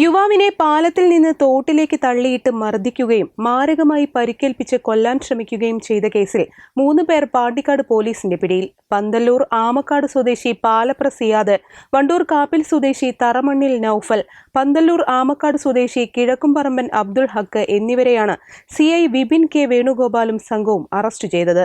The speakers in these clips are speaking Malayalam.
യുവാവിനെ പാലത്തിൽ നിന്ന് തോട്ടിലേക്ക് തള്ളിയിട്ട് മർദ്ദിക്കുകയും മാരകമായി പരിക്കേൽപ്പിച്ച് കൊല്ലാൻ ശ്രമിക്കുകയും ചെയ്ത കേസിൽ മൂന്ന് പേർ പാണ്ടിക്കാട് പോലീസിന്റെ പിടിയിൽ. പന്തല്ലൂർ ആമക്കാട് സ്വദേശി പാലപ്ര സിയാദ് വണ്ടൂർ കാപ്പിൽ സ്വദേശി തറമണ്ണിൽ നൌഫൽ പന്തല്ലൂർ ആമക്കാട് സ്വദേശി കിഴക്കുംപറമ്പൻ അബ്ദുൾ ഹക്ക് എന്നിവരെയാണ് സി വിപിൻ കെ വേണുഗോപാലും സംഘവും അറസ്റ്റ് ചെയ്തത്.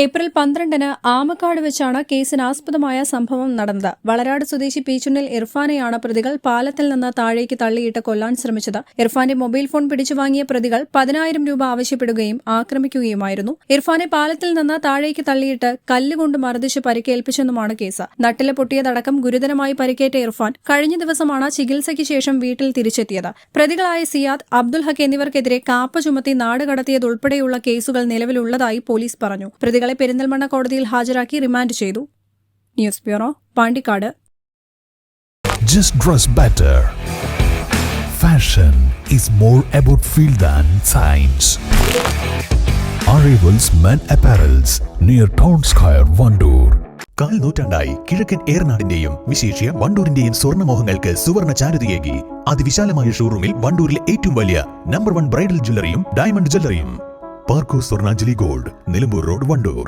ഏപ്രിൽ പന്ത്രണ്ടിന് ആമക്കാട് വെച്ചാണ് കേസിനാസ്പദമായ സംഭവം നടന്നത്. വളരാട് സ്വദേശി പീച്ചുണ്ണിൽ ഇർഫാനെയാണ് പ്രതികൾ പാലത്തിൽ നിന്ന് താഴേക്ക് തള്ളിയിട്ട് കൊല്ലാൻ ശ്രമിച്ചത്. ഇർഫാന്റെ മൊബൈൽ ഫോൺ പിടിച്ചു വാങ്ങിയ പ്രതികൾ പതിനായിരം രൂപ ആവശ്യപ്പെടുകയും ആക്രമിക്കുകയുമായിരുന്നു. ഇർഫാനെ പാലത്തിൽ നിന്ന് താഴേക്ക് തള്ളിയിട്ട് കല്ലുകൊണ്ട് മർദ്ദിച്ച് പരിക്കേൽപ്പിച്ചെന്നുമാണ് കേസ്. നട്ടിലെ പൊട്ടിയതടക്കം ഗുരുതരമായി പരിക്കേറ്റ ഇർഫാൻ കഴിഞ്ഞ ദിവസമാണ് ചികിത്സയ്ക്ക് ശേഷം വീട്ടിൽ തിരിച്ചെത്തിയത്. പ്രതികളായ സിയാദ് അബ്ദുൽ ഹക്ക് എന്നിവർക്കെതിരെ കാപ്പ ചുമത്തി നാട് കടത്തിയതുൾപ്പെടെയുള്ള കേസുകൾ നിലവിലുള്ളതായി പോലീസ് പറഞ്ഞു. പ്രതികളെ പെരിന്തൽമണ്ണ കോടതിയിൽ ഹാജരാക്കി റിമാൻഡ് ചെയ്തു news bureau Pandikkad Just dress better. Fashion is more about feel than science. Arrivals Men Apparels near Town Square, Vandoor. കാൽ നൂറ്റാണ്ടായി കിഴക്കൻ ഏറനാടിന്റെയും വിശേഷ്യ വണ്ടൂരിന്റെയും സ്വർണമോഹങ്ങൾക്ക് സുവർണ ചാരുതയേകി അതിവിശാലമായ ഷോറൂമിൽ വണ്ടൂരിലെ ഏറ്റവും വലിയ നമ്പർ വൺ ബ്രൈഡൽ ജ്വല്ലറിയും ഡയമണ്ട് ജ്വല്ലറിയും പാർക്കോ സ്വർണാഞ്ജലി ഗോൾഡ് നിലമ്പൂർ റോഡ് വണ്ടൂർ.